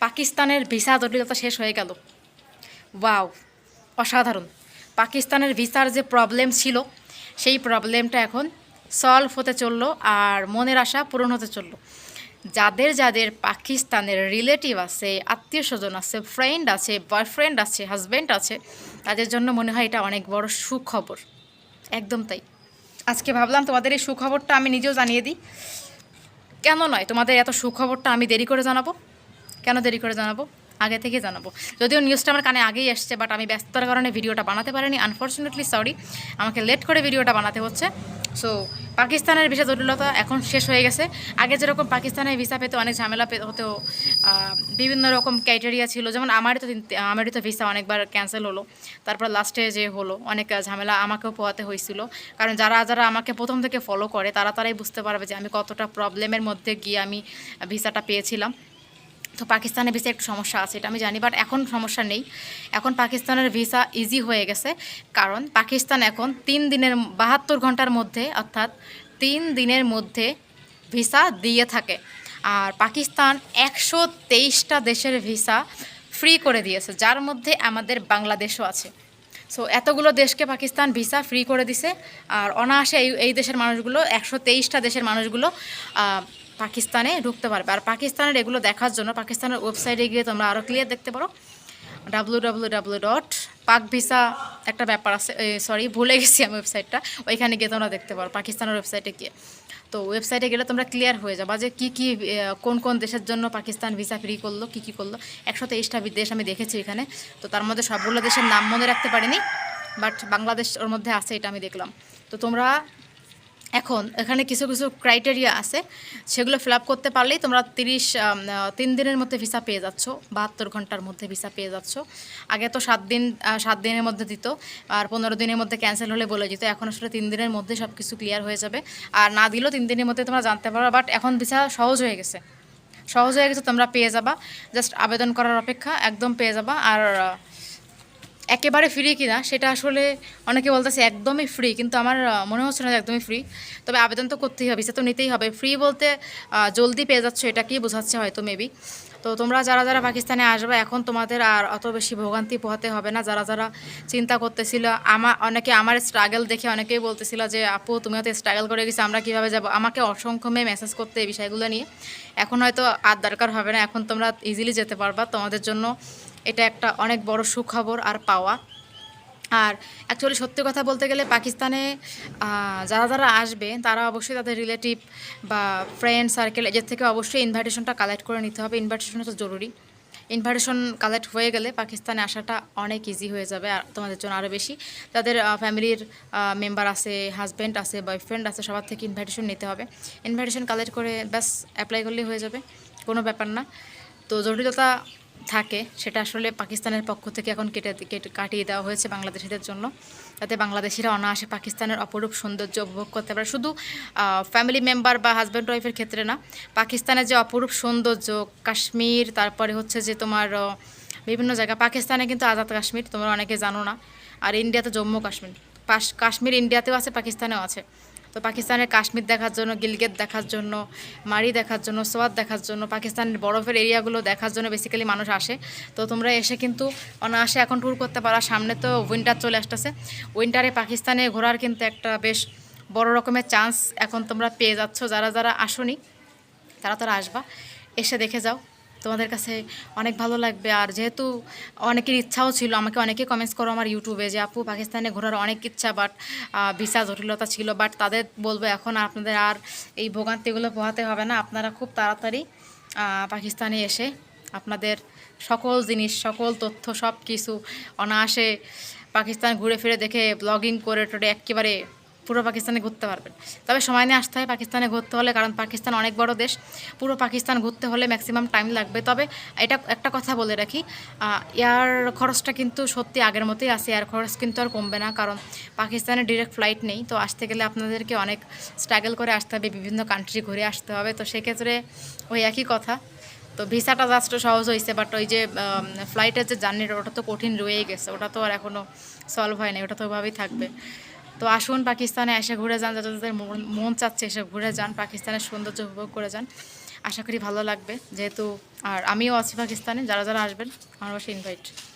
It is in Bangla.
পাকিস্তানের ভিসা জটিলতা শেষ হয়ে গেল। ওয়াও, অসাধারণ। পাকিস্তানের ভিসার যে প্রবলেম ছিল, সেই প্রবলেমটা এখন সলভ হতে চলল আর মনের আশা পূরণ হতে চলল। যাদের যাদের পাকিস্তানের রিলেটিভ আছে, আত্মীয় স্বজন আছে ফ্রেন্ড আছে বয়ফ্রেন্ড আছে হাজব্যান্ড আছে, তাদের জন্য মনে হয় এটা অনেক বড় সুখবর। একদম তাই। আজকে ভাবলাম তোমাদের এই সুখবরটা আমি নিজেও জানিয়ে দিই। কেন নয়? তোমাদের এত সুখবরটা আমি দেরি করে জানাব। কেন দেরি করে জানাব? আগে থেকে জানাব। যদিও নিউজটা আমার কানে আগেই এসছে বাট আমি ব্যস্ততার কারণে ভিডিওটা বানাতে পারিনি। আনফর্চুনেটলি সরি আমাকে লেট করে ভিডিওটা বানাতে হচ্ছে। সো পাকিস্তানের ভিসা জটিলতা এখন শেষ হয়ে গেছে। আগে যেরকম পাকিস্তানের ভিসা পেতে অনেক ঝামেলা পে- হতো বিভিন্ন রকম ক্রাইটেরিয়া ছিল। যেমন আমারই তো আমারই তো ভিসা অনেকবার ক্যান্সেল হলো। তারপর লাস্টে যে হলো, অনেক ঝামেলা আমাকেও পোহাতে হয়েছিল। কারণ যারা যারা আমাকে প্রথম থেকে ফলো করে, তারা তারাই বুঝতে পারবে যে আমি কতটা প্রবলেমের মধ্যে গিয়ে আমি ভিসাটা পেয়েছিলাম। তো পাকিস্তানের ভিসা একটু সমস্যা আছে, এটা আমি জানি বাট এখন সমস্যা নেই। এখন পাকিস্তানের ভিসা ইজি হয়ে গেছে, কারণ পাকিস্তান এখন তিন দিনের, বাহাত্তর ঘণ্টার মধ্যে, অর্থাৎ তিন দিনের মধ্যে ভিসা দিয়ে থাকে। আর পাকিস্তান একশো তেইশটা দেশের ভিসা ফ্রি করে দিয়েছে, যার মধ্যে আমাদের বাংলাদেশও আছে। সো এতগুলো দেশকে পাকিস্তান ভিসা ফ্রি করে দিছে। আর অনায়াসে এই এই দেশের মানুষগুলো, একশো তেইশটা দেশের মানুষগুলো পাকিস্তানে ঢুকতে পারবে। আর পাকিস্তানের এগুলো দেখার জন্য, পাকিস্তানের ওয়েবসাইটে গিয়ে তোমরা আরও ক্লিয়ার দেখতে পারো। W W W dot Pak visa একটা ব্যাপার আছে সরি ভুলে গেছি আমি ওয়েবসাইটটা ওইখানে গিয়ে তোমরা দেখতে পারো, পাকিস্তানের ওয়েবসাইটে গিয়ে। তো ওয়েবসাইটে গেলে তোমরা ক্লিয়ার হয়ে যাবা যে কী কী কোন কোন দেশের জন্য পাকিস্তান ভিসা ফ্রি করল, কী কী করল। একশো তেইশটা দেশ আমি দেখেছি এখানে। তো তার মধ্যে সবগুলো দেশের নাম মনে রাখতে পারিনি বাট বাংলাদেশ ওর মধ্যে আছে এটা আমি দেখলাম। তো তোমরা এখন এখানে কিছু কিছু ক্রাইটেরিয়া আছে। সেগুলো ফিল করতে পারলেই তোমরা তিরিশ তিন দিনের মধ্যে ভিসা পেয়ে যাচ্ছ, বাহাত্তর ঘণ্টার মধ্যে ভিসা পেয়ে যাচ্ছ। আগে তো সাত দিন সাত দিনের মধ্যে দিত, আর পনেরো দিনের মধ্যে ক্যান্সেল হলে বলে দিত। এখন আসলে তিন দিনের মধ্যে সব কিছু ক্লিয়ার হয়ে যাবে। আর না দিলেও তিন দিনের মধ্যে তোমরা জানতে পারো বাট এখন ভিসা সহজ হয়ে গেছে। সহজ হয়ে গেছে, তোমরা পেয়ে যাবা। জাস্ট আবেদন করার অপেক্ষা, একদম পেয়ে যাবা। আর একেবারে ফ্রি কিনা, সেটা আসলে অনেকে বলতেছে একদমই ফ্রি কিন্তু আমার মনে হচ্ছে না একদমই ফ্রি তবে আবেদন তো করতেই হবে ভিসা তো নিতেই হবে। ফ্রি বলতে জলদি পেয়ে যাচ্ছ, এটা কি বোঝাচ্ছে হয়তো মেবি তো তোমরা যারা যারা পাকিস্তানে আসবে, এখন তোমাদের আর অত বেশি ভোগান্তি পোহাতে হবে না। যারা যারা চিন্তা করতেছিল আমার অনেকে আমার স্ট্রাগল দেখে অনেকেই বলতেছিল যে, আপু তুমি হয়তো স্ট্রাগল করে গেছো, আমরা কীভাবে যাব? আমাকে অসংখ্য মেয়ে মেসেজ করতে এই বিষয়গুলো নিয়ে। এখন হয়তো আর দরকার হবে না, এখন তোমরা ইজিলি যেতে পারবা। তোমাদের জন্য এটা একটা অনেক বড় সুখবর আর পাওয়া। আর অ্যাকচুয়ালি সত্যি কথা বলতে গেলে পাকিস্তানে যারা যারা আসবে, তারা অবশ্যই তাদের রিলেটিভ বা ফ্রেন্ড সার্কেল এদের থেকে অবশ্যই ইনভাইটেশনটা কালেক্ট করে নিতে হবে। ইনভাইটেশন তো জরুরি। ইনভাইটেশন কালেক্ট হয়ে গেলে পাকিস্তানে আসাটা অনেক ইজি হয়ে যাবে, আর তোমাদের জন্য আরও বেশি। তাদের ফ্যামিলির মেম্বার আছে হাজব্যান্ড আছে বয়ফ্রেন্ড আছে, সবার থেকে ইনভাইটেশন নিতে হবে। ইনভাইটেশন কালেক্ট করে ব্যাস অ্যাপ্লাই করলেই হয়ে যাবে, কোনো ব্যাপার না। তো জটিলতা থাকে, সেটা আসলে পাকিস্তানের পক্ষ থেকে এখন কেটে কেটে কাটিয়ে দেওয়া হয়েছে বাংলাদেশিদের জন্য। যাতে বাংলাদেশিরা অনায়াসে পাকিস্তানের অপরূপ সৌন্দর্য উপভোগ করতে পারে। শুধু ফ্যামিলি মেম্বার বা হাজব্যান্ড ওয়াইফের ক্ষেত্রে না, পাকিস্তানের যে অপরূপ সৌন্দর্য, কাশ্মীর, তারপরে হচ্ছে যে তোমার বিভিন্ন জায়গা, পাকিস্তানে কিন্তু আজাদ কাশ্মীর, তোমরা অনেকে জানো না। আর ইন্ডিয়াতে জম্মু কাশ্মীর কাশ্মীর ইন্ডিয়াতেও আছে, পাকিস্তানেও আছে। তো পাকিস্তানের কাশ্মীর দেখার জন্য গিলগেট দেখার জন্য, মারি দেখার জন্য, সোয়াদ দেখার জন্য, পাকিস্তানের বরফের এরিয়াগুলো দেখার জন্য বেসিক্যালি মানুষ আসে। তো তোমরা এসে কিন্তু অনায়াসে এখন ট্যুর করতে পারো। সামনে তো উইন্টার চলে আসতেছে। উইন্টারে পাকিস্তানে ঘোরার কিন্তু একটা বেশ বড় রকমের চান্স এখন তোমরা পেয়ে যাচ্ছ। যারা যারা আসনি, তারা তারা আসবা। এসে দেখে যাও। তোমাদের কাছে অনেক ভালো লাগবে। আর যেহেতু অনেকের ইচ্ছাও ছিল, আমাকে অনেকেই কমেন্টস করো আমার ইউটিউবে যে, আপু, পাকিস্তানে ঘোরার অনেক ইচ্ছা বাট ভিসা জটিলতা ছিল বাট তাদের বলব এখন আপনাদের আর এই ভোগান্তিগুলো পোহাতে হবে না। আপনারা খুব তাড়াতাড়ি পাকিস্তানে এসে আপনাদের সকল জিনিস, সকল তথ্য সব কিছু অনায়াসে পাকিস্তান ঘুরে ফিরে দেখে ব্লগিং করে, টোরে একেবারে পুরো পাকিস্তানে ঘুরতে পারবেন। তবে সময় নিয়ে আসতে হয় পাকিস্তানে ঘুরতে হলে, কারণ পাকিস্তান অনেক বড় দেশ। পুরো পাকিস্তান ঘুরতে হলে ম্যাক্সিমাম টাইম লাগবে। তবে এটা একটা কথা বলে রাখি এয়ার খরচটা কিন্তু সত্যি আগের মতোই আছে। এয়ার খরচ কিন্তু আর কমবে না, কারণ পাকিস্তানে ডিরেক্ট ফ্লাইট নেই। তো আসতে গেলে আপনাদেরকে অনেক স্ট্রাগল করে আসতে হবে, বিভিন্ন কান্ট্রি ঘুরে আসতে হবে। তো সেক্ষেত্রে ওই একই কথা। তো ভিসাটা জাস্ট সহজ হয়েছে বাট ওই যে ফ্লাইটের যে জার্নিটা ওটা তো কঠিন রয়েই গেছে। ওটা তো আর এখনও সলভ হয়নি ওটা তো ওভাবেই থাকবে। তো আসুন পাকিস্তানে এসে ঘুরে যান যাদের মন- চাচ্ছে এসে ঘুরে যান, পাকিস্তানের সৌন্দর্য উপভোগ করে যান। আশা করি ভালো লাগবে, যেহেতু আর আমিও আছি পাকিস্তানে, যারা যারা আসবেন, আমার বাসায় ইনভাইট